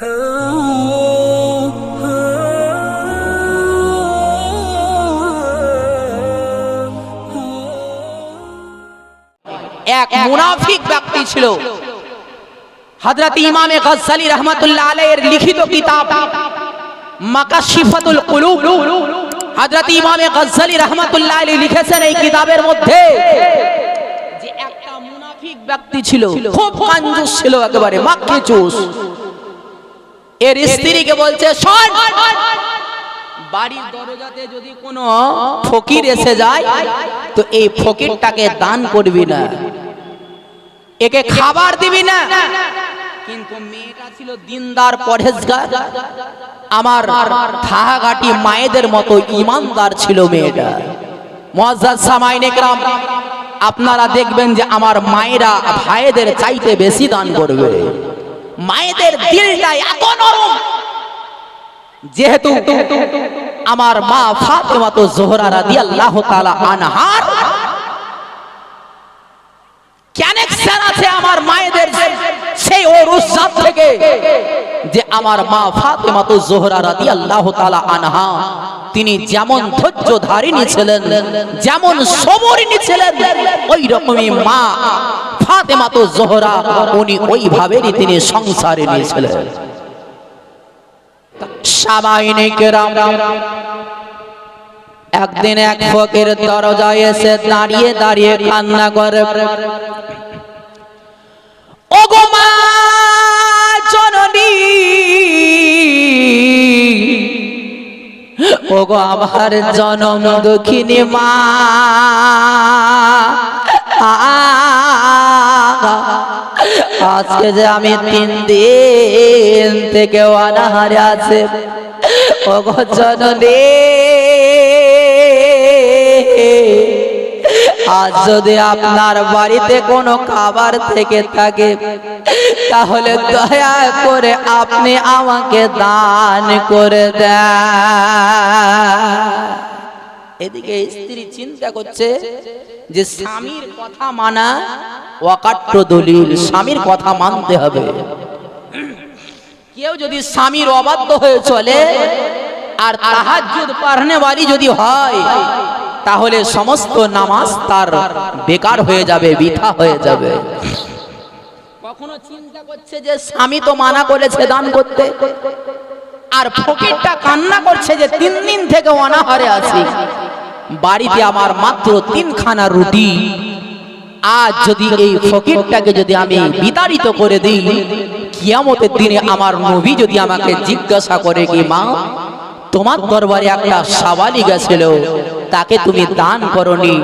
এক মুনাফিক ব্যক্তি ছিল। হযরত ইমামে গজ্জালি রহমাতুল্লাহ আলাইহির লিখিত কিতাব মাকাশিফাতুল কুলুব। হযরত ইমামে গজ্জালি রহমাতুল্লাহ আলাইহি লিখেছেন এই কিতাবের মধ্যে যে একটা মুনাফিক ব্যক্তি ছিল, খুব কাঞ্জুস ছিল একেবারে মাক্কি চুস। এর স্ত্রীকে বলছে, শোন, বাড়ির দরজাতে যদি কোনো ফকির এসে যায়, তো এই ফকিরটাকে দান করবি না। একে খাবার দিবি না। কিন্তু মেয়েটা ছিল দিনদার, পরহেজগার। আমার থাহাঘাটি মায়েদের মতো ইমানদার ছিল মেয়েটা। মুআজ্জাজ সামাইন একরাম, আপনারা দেখবেন যে আমার মায়েরা ভাইদের চাইতে বেশি দান করবে। মায়েদের দিলটা এত নরম। যেহেতু আমার মা ফাতেমা তো জোহরা রাদিয়াল্লাহু তাআলা আনহার কানেকশন আছে আমার মায়েদের সেই ওরুসাত থেকে? যে আমার মা ফাতেমা তো জোহরা রাদিয়াল্লাহু তাআলা আনহা, তিনি যেমন ধৈর্য ধারিণী ছিলেন, যেমন সবরিনী ছিলেন ওই রকমই মা ফাতেমা তো জোহরা, উনি ওইভাবেই তিনি সংসারে নিয়েছিলেন। একদিন এক ফকির দরজায় এসে দাঁড়িয়ে দাঁড়িয়ে কান্না করে। ওগো আমার জনম দুঃখিনী মা। আজকে যে আমি তিন দিন থেকে অনাহারে আছে। জননী, আজ যদি আপনার বাড়িতে কোনো খাবার থেকে থাকে, তাহলে দয়া করে আপনি আমাকে দান করে দেন। এদিকে স্ত্রী চিন্তা করছে যে স্বামীর কথা মানা অকাট্য দলিল স্বামীর কথা মানতে হবে। কেউ যদি স্বামীর অবাধ্য হয়ে চলে আর তাহাজ্জুদ পারনে বাড়ি যদি হয়, তাহলে সমস্ত নামাজ তার বেকার হয়ে যাবে, বৃথা হয়ে যাবে। কখনো চিন্তা করছে যে স্বামী তো মানা করেছে দান করতে। আর ফকিরটা কান্না করছে যে তিন দিন থেকে অনাহারে আছি। বাড়িতে আমার মাত্র তিনখানা রুটি। আজ যদি এই ফকিরটাকে যদি আমি বিতাড়িত করে দিই, কিয়ামতের দিনে আমার নবী যদি আমাকে জিজ্ঞাসা করে কি, মা, তোমার দরবারে একটা সাবালি গেছিল, তাকে তুমি দান করনি।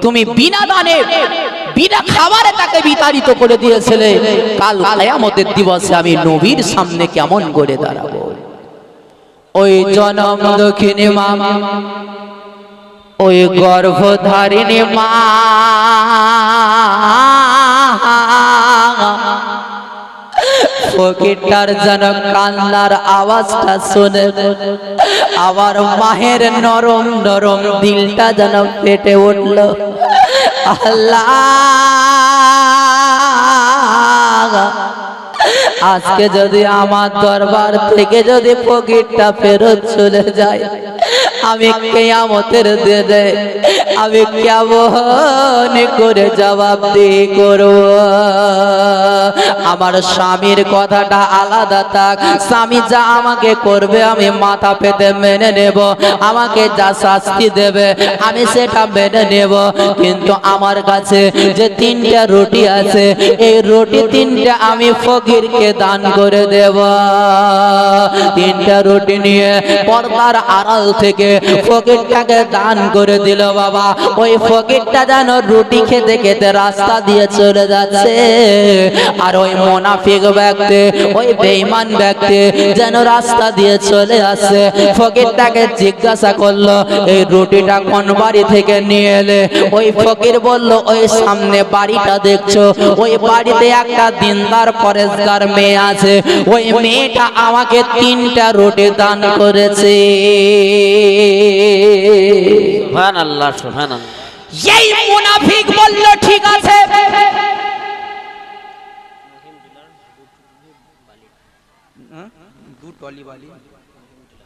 তুমি বিনা দানে, বিনা খাবারে তাকে বিতাড়িত করে দিয়েছিলে। কাল কিয়ামতের দিবসে আমি নবীর সামনে কেমন করে দাঁড়াবো? ওই জনম দক্ষিণী মা, ওই গর্ভধারিণী মা। ফকিরটার যেন কান্নার আওয়াজটা শুনে আবার মাহের নরম নরম দিলটা যেন পেটে উঠল। আল্লাহ! আজকে যদি আমার দরবার থেকে যদি ফকিরটা ফেরত চলে যায়, আমি কেয়ামতের দে দে আমি কেমন করে জবাব দিয়ে করব? আমার স্বামীর কথাটা আলাদা থাক। স্বামী যা আমাকে করবে, আমি মাথা পেতে মেনে নেব। আমাকে যা শাস্তি দেবে, আমি সেটা মেনে নেব। কিন্তু আমার কাছে যে তিনটা রুটি আছে, এই রুটি তিনটা আমি ফকিরকে দান করে দেব। তিনটা রুটি নিয়ে পর্দার আড়াল থেকে ফকিরটাকে দান করে দিল বাবা। ওই ফকিরটা যেন রুটি খেতে খেতে রাস্তা দিয়ে চলে যাচ্ছে। আর ওই মোনাফিক ব্যক্তি, ওই বেঈমান ব্যক্তি যেন রাস্তা দিয়ে চলে আসছে। ফকিরটাকে জিজ্ঞাসা করল, এই রুটিটা কোন বাড়ি থেকে নিয়ে এলে? ওই ফকির বলল, ওই সামনে বাড়িটা দেখছ। ওই বাড়িতে একটা দিনদার পরেশগার মেয়ে আছে ওই মেয়েটা আমাকে তিনটা রুটি দান করেছে। আল্লাহ এই মুনাফিক বলল ঠিক আছে।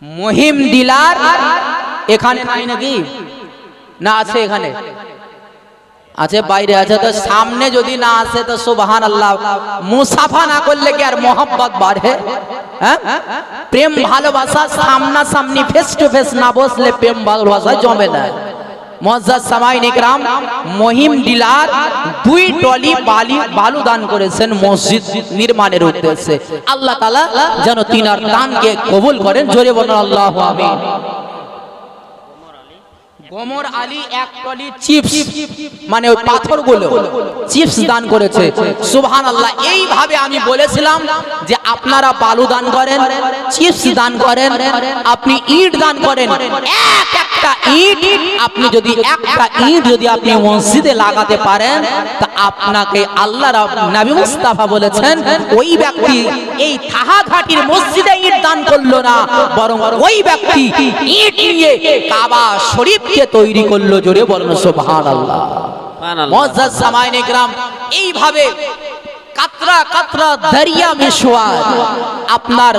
মহিম ডিলার এখানে নাই নাকি? না আছে এখানে। আছে বাইরে আছে, তো সামনে যদি না আসে, তো সুবহান আল্লাহ মুসাফা না করলে কি আর মোহাম্মত বাড়ে? হ্যাঁ? প্রেম ভালোবাসা সামনা সামনি ফেস টু ফেস না বসলে প্রেম ভালোবাসা জমে না। মজ্জাদ সামাইন ইকরাম, মহিম ডিলার দুই টলি বালি বালু দান করেছেন মসজিদ নির্মাণের উদ্দেশ্যে। আল্লাহ তাআলা যেন তিনার দানকে কবুল করেন, জোরে বলুন, আল্লাহু আমিন গোমর আলী এক টলি চিপস মানে ওই পাথরগুলো চিপস দান করেছে। আমি বলেছিলাম যে আপনারা বালু দান করেন চিপস দান করেন, আপনি ইট দান করেন। এক একটা ইট, আপনি যদি একটা ইট যদি আপনি মসজিদে লাগাতে পারেন, তা আপনাকে আল্লাহ নবী মুস্তাফা বলেছেন, ওই ব্যক্তি এই থাহাঘাটির মসজিদে ইট দান করল না, বরং ওই ব্যক্তি ইট নিয়ে কাবা শরীফকে তৈরি করল জোরে বলেন সামাইন ইকরাম এইভাবে কাতরা কাতরা দরিয়া মেশোয়ার আপনার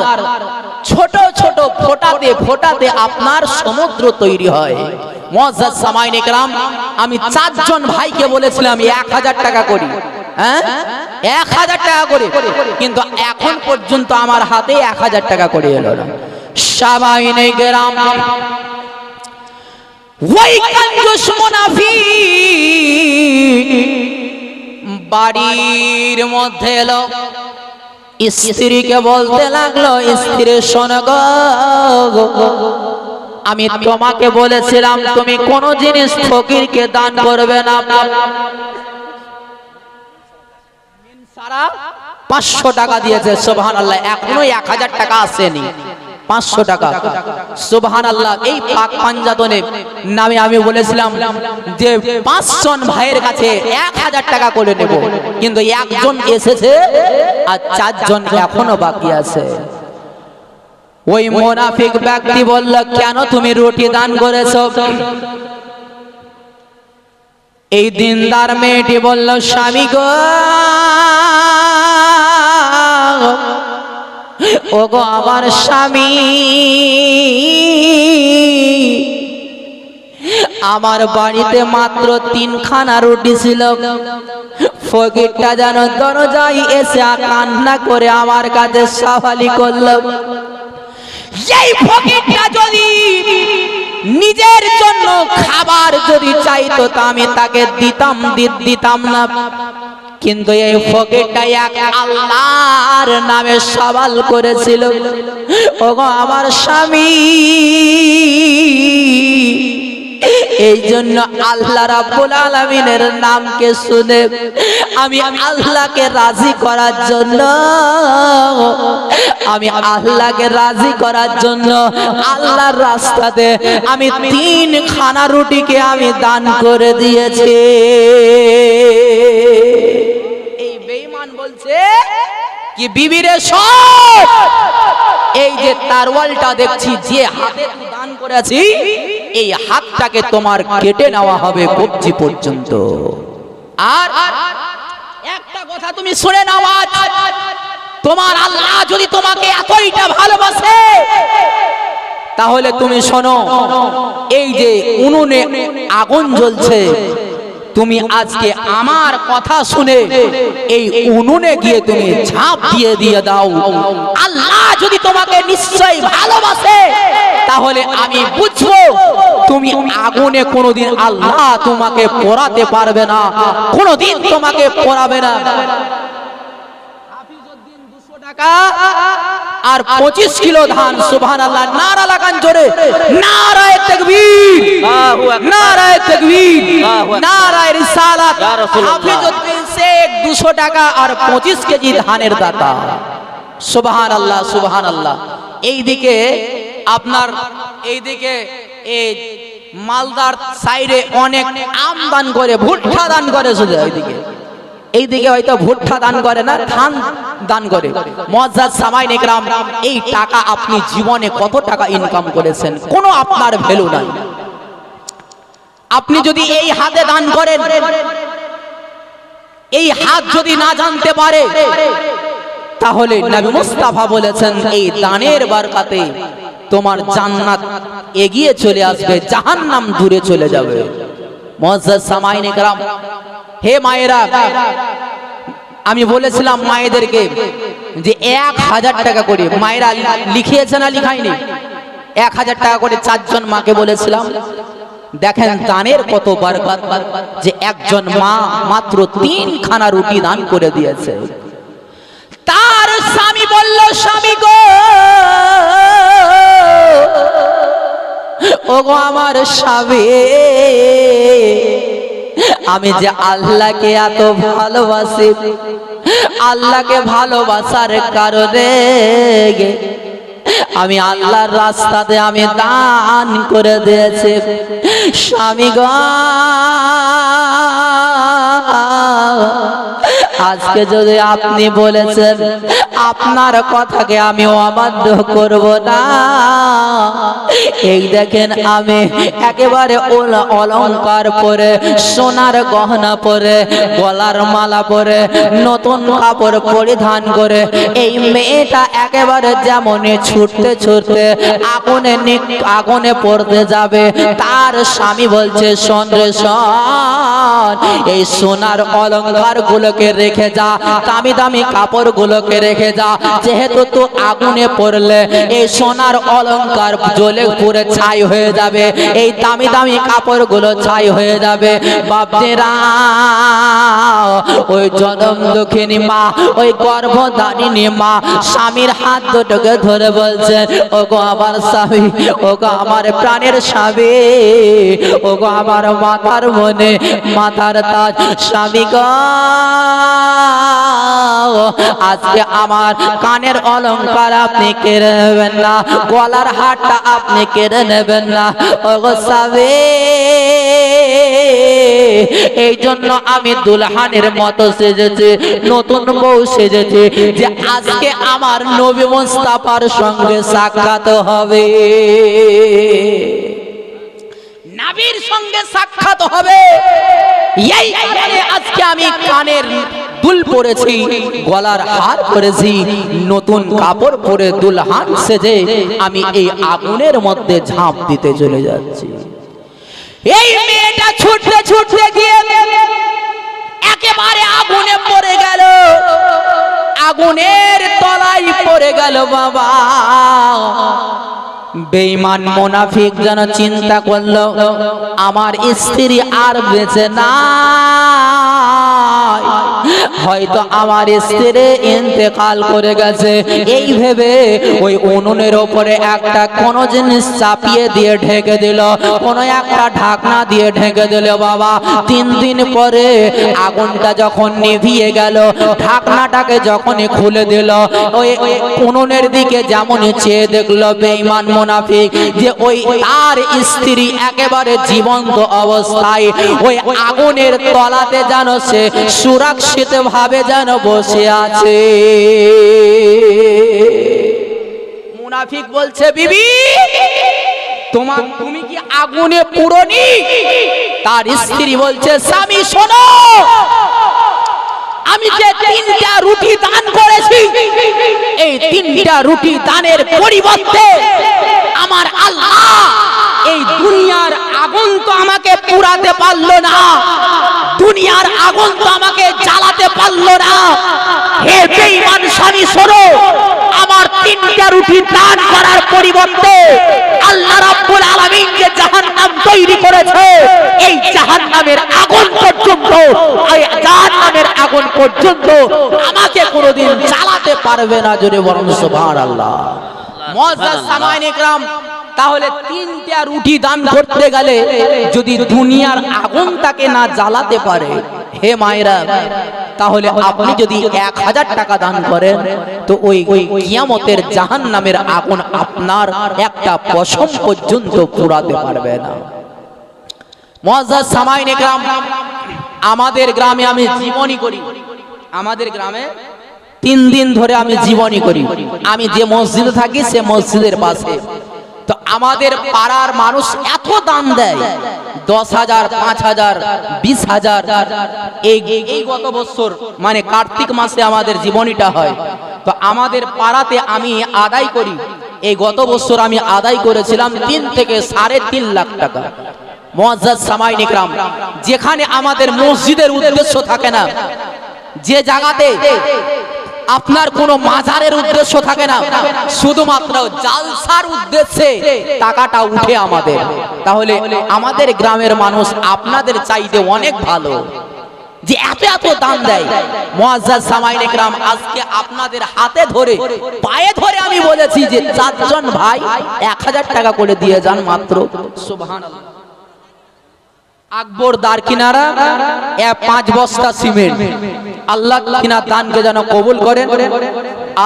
ছোট ছোট ফোটাতে ফোটাতে আপনার সমুদ্র তৈরি হয়। মুআজ্জাজ সামাইন ইকরাম আমি চারজন ভাইকে বলেছিলাম এক হাজার টাকা করি। হ্যাঁ? এক হাজার টাকা করে। কিন্তু এখন পর্যন্ত আমার হাতে এক হাজার টাকা করে এলো না। সামাইন ইকরাম ওই কঞ্জুস মুনাফিক বাড়ির মধ্যে এলো। স্ত্রীকে বলতে লাগল স্ত্রী শোনো আমি তোমাকে বলেছিলাম, তুমি কোন জিনিস ফকিরকে দান করবে না। পাঁচশো টাকা দিয়েছে সোভান আল্লাহ এখনও এক হাজার টাকা আসেনি। পাঁচশো টাকা। সুবহান আল্লাহ এই পাক পাঞ্জাতনে নামে আমি বলেছিলাম যে পাঁচজন ভাইয়ের কাছে এক হাজার টাকা করে নেব। কিন্তু একজন এসেছে আর চারজন এখনও বাকি আছে। ওই মোনাফিক ব্যক্তি বলল, কেন তুমি রুটি দান করেছ? এই দিনদার মেয়েটি বলল, স্বামী গো ওগো আমার স্বামী, আমার বাড়িতে মাত্র তিনখানা রুটি ছিল। ফকিরটা যেন দরজায় এসে কান্না করে আমার কাছে সাফালি করল, এই ফকিরটা যদি নিজের জন্য খাবার যদি চাইতো, তা আমি তাকে দিতাম দিতাম না। কিন্তু এই ফকিরটা এক আল্লাহর নামে সওয়াল করেছিল। ওগো আমার স্বামী, এই জন্য আল্লাহ রাব্বুল আলামিনের নামকে শুনে আমি আল্লাহকে রাজি করার জন্য, আমি আল্লাহকে রাজি করার জন্য আল্লাহর রাস্তাতে আমি তিন খানা রুটিকে আমি দান করে দিয়েছি। বলছে কি বিবিরে সব, এই যে তারওয়ালটা দেখছি, যে হাতে দান করেছি, এই হাতটাকে তোমার কেটে নেওয়া হবে কবজি পর্যন্ত। আর একটা কথা তুমি শুনে নাও তোমার আল্লাহ যদি তোমাকে এতইটা ভালোবাসে, তাহলে তুমি শোনো, এই যে উনুনে আগুন জ্বলছে তুমি আজকে আমার কথা শুনে এই উনুনে গিয়ে তুমি ঝাঁপ দিয়ে দিয়ে দাও। আল্লাহ যদি তোমাকে নিশ্চয় ভালোবাসে, তাহলে আমি বুঝব তুমি আগুনে কোনোদিন আল্লাহ তোমাকে পড়াতে পারবে না, কোনোদিন তোমাকে পড়াবে না। টাকা আর পঁচিশ কিলো ধান সুবহান আল্লাহ নারা লাগান জোরে। নারায় তকবীর। নারায় তকবীর। নারায় রিসালাত। হাফিজউদ্দিন শেখ 200 টাকা আর 25 কেজি ধানের দাতা। সুবহান আল্লাহ সুবহান আল্লাহ এইদিকে আপনার এইদিকে এই মালদার সাইডে অনেক আম দান করে ভুট্টা দান করে শুধু এইদিকে। এইদিকে হয়তো ভুট্টা দান করে না, ধান দান করে। মজ্জাদ সামাইন ইকরাম এই টাকা আপনি জীবনে কত টাকা ইনকাম করেছেন? কোনো আপনার ভ্যালু নাই। আপনি যদি এই হাতে দান করেন, এই হাত যদি না জানতে পারে, তাহলে নবী মুস্তাফা বলেছেন, এই দানের বারকাতে তোমার জান্নাত এগিয়ে চলে আসবে, জাহান্নাম দূরে চলে যাবে। মুআজ্জাজ সামাইন ইকরাম হে মায়েরা, আমি বলেছিলাম মায়েদেরকে যে এক হাজার টাকা করে, মায়েরা লিখিয়েছে না লিখায়নি? এক হাজার টাকা করে চারজন মাকে বলেছিলাম, দেখেন দানের কত বরকত, যে একজন মা মাত্র তিন খানা রুটি দান করে দিয়েছে। তার স্বামী বলল, স্বামী গো, ওগো আমার স্বামী আমি যে আল্লাহকে এত ভালোবাসি, আল্লাহকে ভালোবাসার কারণে আমি আল্লাহর রাস্তাতে আমি দান করে দিয়েছি। স্বামী গো আজকে যদি আপনি বলেছেন, আপনার কথাকে আমি অবাধ্য করব না। এই দেখেন আমি একেবারে অলংকার পরে, সোনার গহনা পরে, গলার মালা পরে, নতুন কাপড় পরিধান করে, এই মেয়েটা একেবারে যেমন ছুটতে ছুটতে আগুনে আগুনে পড়তে যাবে, তার স্বামী বলছে, শোন রে এই সোনার অলংকার গুলোকে রেখে যা, দামি দামি কাপড় গুলোকে রেখে যা। যেহেতু তো আগুনে পড়লে, এই সোনার অলংকার জ্বলে পুরে ছাই হয়ে যাবে, এই দামি দামি কাপড়গুলো ছাই হয়ে যাবে। বাপদেরা ওই জনম দুঃখিনী মা, ওই গর্ভধারিণী মা, স্বামীর হাত দুটোকে ধরে বলছে ও গো আমার স্বামী ও গো আমার প্রাণের স্বামী ও গো আমার মাথার মনে মাথার তাজ স্বামী গো। আজকে আমার কানের অলংকার আপনি কেড়ে নেবেন না, গলার হারটা আপনি কেড়ে নেবেন না। এই জন্য আমি দুলহানের মতো সেজেছি, নতুন বউ সেজেছি, যে আজকে আমার নবী সঙ্গে সাক্ষাৎ হবে। নাবির সঙ্গে সাক্ষাৎ হবে। এই আজকে আমি কানের দুল পরেছি, গলার হার পরেছি নতুন কাপড় পরে দুলহান সেজে আমি এই আগুনের মধ্যে ঝাঁপ দিতে চলে যাচ্ছি। এই মেয়েটা ছুটতে ছুটতে গিয়ে একেবারে আগুনে পড়ে গেল। আগুনের তলায় পড়ে গেল বাবা। বেঈমান মোনাফিক যেন চিন্তা করল, আমার স্ত্রী আর বেঁচে নাই। হয়তো আমার স্ত্রী ইন্তেকাল করে গেছে। এই ভেবে ওই উনুনের ওপরে একটা কোন জিনিস চাপিয়ে দিয়ে ঢেকে দিল, কোন একটা ঢাকনা দিয়ে ঢেকে দিল, বাবা। তিন দিন পরে আগুনটা যখন নিভিয়ে গেল, ঢাকনাটাকে যখনই খুলে দিল, ওই উনুনের দিকে যেমন চেয়ে দেখল বেঈমান মুনাফিক যে ওই তার স্ত্রী একেবারে জীবন্ত অবস্থায় ওই আগুনের তলাতে যেন সে সুরক্ষিত ভাবে যেন বসে আছে। মুনাফিক বলছে, বিবি, তোমার তুমি কি আগুনে পুরনি? তার স্ত্রী বলছে, স্বামী, শোনো, আমি যে তিনটা রুটি দান করেছি, এই তিনটা রুটি দানের পরিবর্তে আমার আল্লাহ এই দুনিয়ার আগুন তো আমাকে পুরাতে পারল না। দুনিয়ার আগুন তো আমাকে জ্বালাতে পারল না। হে বেঈমান স্বামী, শোনো, আমার তিনটা রুটি দান করার পরিবর্তে আল্লাহ রাব্বুল আলামিন যে জাহান্নাম তৈরি করেছে, এই জাহান্নামের আগুন পর্যন্ত, এই জাহান্নামের আগুন পর্যন্ত আমাকে কোনোদিন জ্বালাতে পারবে না, জোরে বরং সুবহানাল্লাহ। তাহলে তিনটা রুটি দান করতে গেলে যদি দুনিয়ার আগুন তাকে না জ্বালাতে পারে হে মায়েরা তাহলে আপনি যদি এক হাজার টাকা দান করেন তো ওই কিয়ামতের জাহান নামের আগুন আপনার একটা পশম পর্যন্ত পুরাতে পারবে না। মজাজ সামাইন গ্রাম আমাদের গ্রামে আমি জীবনী করি। আমাদের গ্রামে তিন দিন ধরে আমি জীবনী করি। আমি যে মসজিদে থাকি, সে মসজিদের পাশে। তো আমাদের পাড়ার মানুষ এত দান দেয়। দশ হাজার, পাঁচ হাজার, বিশ হাজার। এই গত বছর মানে কার্তিক মাসে আমাদের জীবনীটা হয়। তো আমাদের পাড়াতে আমি আদায় করি। এই গত বছর আমি আদায় করেছিলাম তিন থেকে সাড়ে তিন লাখ টাকা। মজ্জাদ সামাই নিকরাম যেখানে আমাদের মসজিদের উদ্দেশ্য থাকে না। যে জায়গাতে আপনার কোনো মাজারের উদ্দেশ্য থাকে না। শুধুমাত্র জালসার উদ্দেশ্যে টাকাটা উঠে আমাদের। তাহলে আমাদের গ্রামের মানুষ আপনাদের চাইতে অনেক ভালো। যে এত এত দাম দেয়। মুআজ্জাজ সামাইন ইকরাম আজকে আপনাদের হাতে ধরে, পায়ে ধরে আমি বলেছি যে চারজন ভাই এক হাজার টাকা করে দিয়ে যান মাত্র। সুবহানাল্লাহ। আকবর দার কিনারা পাঁচ বস্তা সিমেন্ট। আল্লাহ কিনা দানকে যেন কবুল করেন।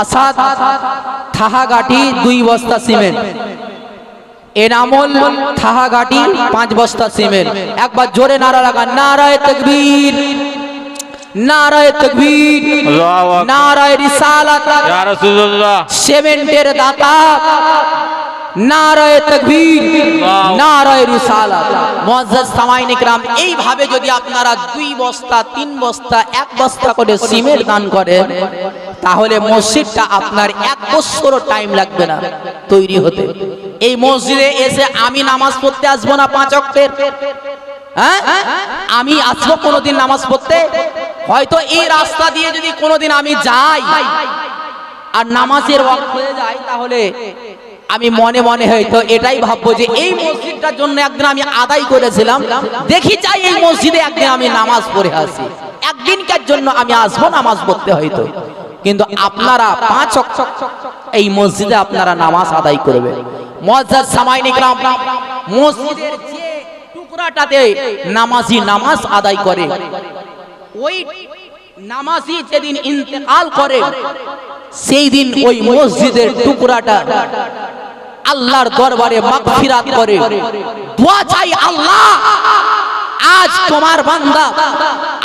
আসাদ থাহাগাটি দুই বস্তা সিমেন্ট। এনামল থাহাগাটি পাঁচ বস্তা সিমেন্ট। একবার জোরে নারা লাগা নারায় তকবীর। নারায় তকবীর। নারায় রিসালাত। ইয়া রাসূলুল্লাহ। সিমেন্টের দাতা। নারায় তকবীর নারায় রিসালাত। মুআজ্জাজ সামাইন ইকরাম এইভাবে যদি আপনারা দুই বস্তা তিন বস্তা এক বস্তা করে সিমেন্ট দান করেন তাহলে মসজিদটা আপনার এক বছর টাইম লাগবে না তৈরি হতে। এই মসজিদে এসে আমি নামাজ পড়তে আসব না পাঁচ অক্টের? হ্যাঁ? আমি আসব কোনোদিন নামাজ পড়তে? হয়তো এই রাস্তা দিয়ে যদি কোনোদিন আমি যাই আর নামাজের ওয়াক্ত হয়ে যায় তাহলে আমি মনে মনে হয়তো এটাই ভাববো যে এই মসজিদটার জন্য একদিন আমি আদায় করেছিলাম। দেখি চাই এই মসজিদে একদিন আমি নামাজ পড়ে আসি। একদিনকার জন্য আমি আসব নামাজ পড়তে হয়তো। কিন্তু আপনারা পাঁচ এই মসজিদে আপনারা নামাজ আদায় করবে। মজ্জাদ সামাইন ইকরাম মসজিদের যে টুকরাটাতে নামাজি নামাজ আদায় করে, ওই নামাজি যেদিন ইন্তেকাল করে সেই দিন ওই মসজিদের টুকরাটা আল্লাহর দরবারে মাগফিরাত করে। দোয়া চাই আল্লাহ, আজ তোমার বান্দা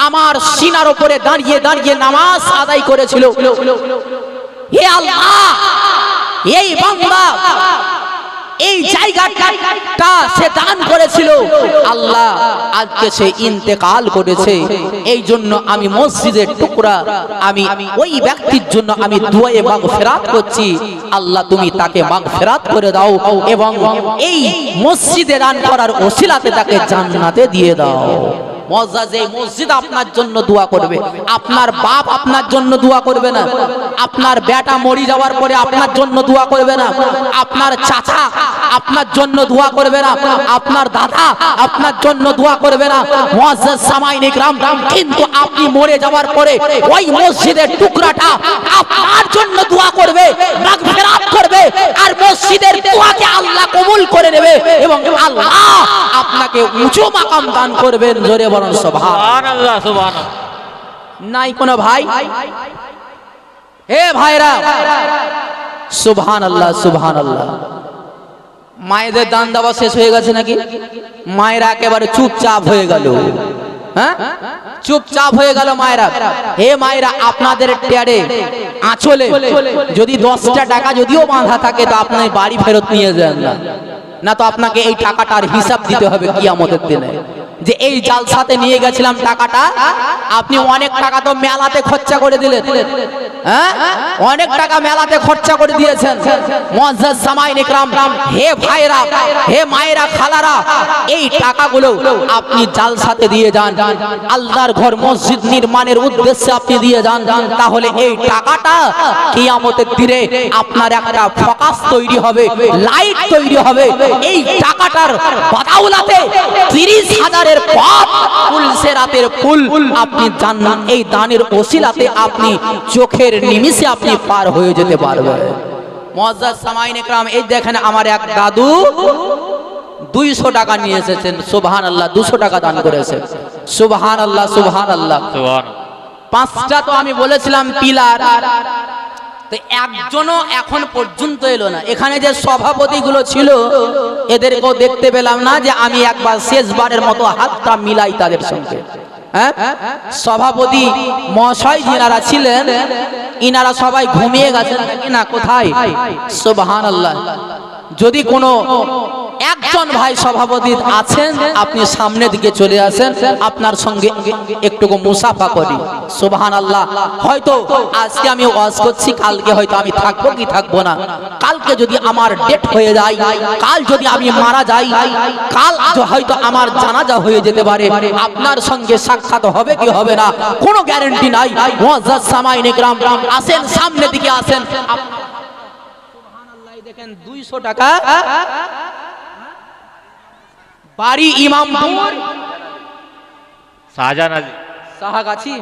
আমার সিনার উপরে দাঁড়িয়ে দাঁড়িয়ে নামাজ আদায় করেছিল। হে আল্লাহ, এই বান্দা এই জায়গাটা সে দান করেছিল। আল্লাহ আজকে সে ইন্তেকাল করেছে। এই জন্য আমি মসজিদের টুকরা, আমি ওই ব্যক্তির জন্য আমি দুয়ে মাগ ফেরাত করছি। আল্লাহ তুমি তাকে মাগ ফেরাত করে দাও এবং এই মসজিদে দান করার ওসিলাতে তাকে জান্নাতে দিয়ে দাও। এই মসজিদ আপনার জন্য দোয়া করবে। আপনার বাপ আপনার জন্য দোয়া করবে না। আপনার বেটা মরি যাওয়ার পরে আপনার জন্য দোয়া করবে না। আপনার চাচা আপনার জন্য দোয়া করবে না। আপনার দাদা আপনার জন্য দোয়া করবে না। মুআজ্জাজ সামাইন ইকরাম কিন্তু আপনি মরে যাওয়ার পরে ওই মসজিদের টুকরাটা আপনার জন্য দোয়া করবে, মাগফিরাত করবে, আর মসজিদের দোয়াকে আল্লাহ কবুল করে নেবে এবং আল্লাহ আপনাকে উঁচু মাকাম দান করবেন। জোরে বলুন। সুবহান সুবহানাল্লাহ সুবহানাল্লাহ। নাই কোনো ভাই? হে ভাইরা মায়েদের দান দেওয়া শেষ হয়ে গেছে নাকি? মায়েরা একেবারে চুপচাপ হয়ে গেল। হ্যাঁ? চুপচাপ হয়ে গেল মায়েরা। হে মায়েরা আপনাদের টেয়ারে আঁচলে যদি দশটা টাকা যদিও বাঁধা থাকে তো আপনি বাড়ি ফেরত নিয়ে যান না। না তো আপনাকে এই টাকাটার হিসাব দিতে হবে কিয়ামতের দিনে। যে এই জালসাতে নিয়ে গেছিলাম টাকাটা, আপনি অনেক টাকা তো মেলাতে খরচা করে দিলেন। হ্যাঁ? অনেক টাকা মেলাতে খরচা করে দিয়েছেন। ইকরাম, হে ভাইরা, হে মায়েরা, খালারা, এই টাকাগুলো আপনি জালসাতে দিয়ে যান। আল্লাহর ঘর মসজিদ নির্মাণের উদ্দেশ্যে আপনি দিয়ে যান। তাহলে এই টাকাটা কিয়ামতের দিনে আপনার একটা ফোকাস তৈরি হবে, লাইট তৈরি হবে। এই টাকাটার বাদাউলাতে তিরিশ হাজারের পথ পুলসে রাতের ফুল আপনি জান্নাত এই দানের ওসিলাতে আপনি চোখের নিমিষে আপনি পার হয়ে যেতে পারবেন। মজ্জাজ সামাইন একরাম এই দেখেন আমার এক দাদু দুইশো টাকা নিয়ে এসেছেন। সুবহান আল্লাহ দুশো টাকা দান করেছে। সুবহান আল্লাহ সুবহান আল্লাহ পাঁচটা তো আমি বলেছিলাম পিলার। তো একজনও এখন পর্যন্ত এলো না। এখানে যে সভাপতিগুলো ছিল, এদেরকেও দেখতে পেলাম না যে আমি একবার শেষবারের মতো হাতটা মিলাই তাদের সঙ্গে। হ্যাঁ? সভাপতি মহাশয় যিনারা ছিলেন, ইনারা সবাই ঘুমিয়ে গেছেন। না কোথায়? সোবাহান আল্লাহ যদি কোনো একজন ভাই সভাপতি আছেন, আপনি সামনের দিকে চলে আসেন, আপনার সঙ্গে একটুকু মুসাফা করি। সুবহান আল্লাহ হয়তো আজকে আমি ওয়াজ করছি, কালকে হয়তো আমি থাকব কি থাকব না। কালকে যদি আমার ডেট হয়ে যায়, কাল যদি আমি মারা যাই, কাল হয়তো আমার জানাজা হয়ে যেতে পারে। আপনার সঙ্গে সাক্ষাৎ হবে কি হবে না, কোনো গ্যারেন্টি নাই। ইকরাম আসেন সামনে দিকে আসেন। 200 টাকা বাড়ি ইমামপুর শাহজাহান আলী। শাহগাছি।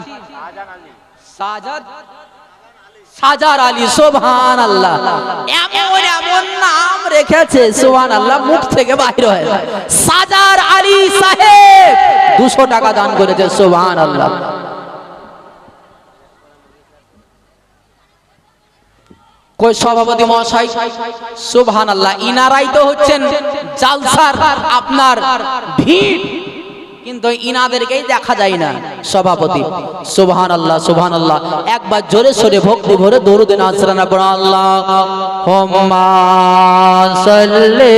সাজাদ সাজার আলী সোভান আল্লাহ এমন এমন নাম রেখেছে সোভান আল্লাহ মুখ থেকে বাইরে হয়ে সাজার আলী সাহেব দুশো টাকা দান করেছে সোভান আল্লাহ কই সভাপতি মহাশয়? সুবহান আল্লাহ ইনারাই তো হচ্ছেন জালসার আপনার ভিড়। কিন্তু ইনাদেরকেই দেখা যায় না সভাপতি। সুবহান আল্লাহ সুবহান আল্লাহ একবার জোরে সোরে ভক্তি ভরে দরুদ নাসরানা পড়া আল্লাহ। হুম্মা সাল্লি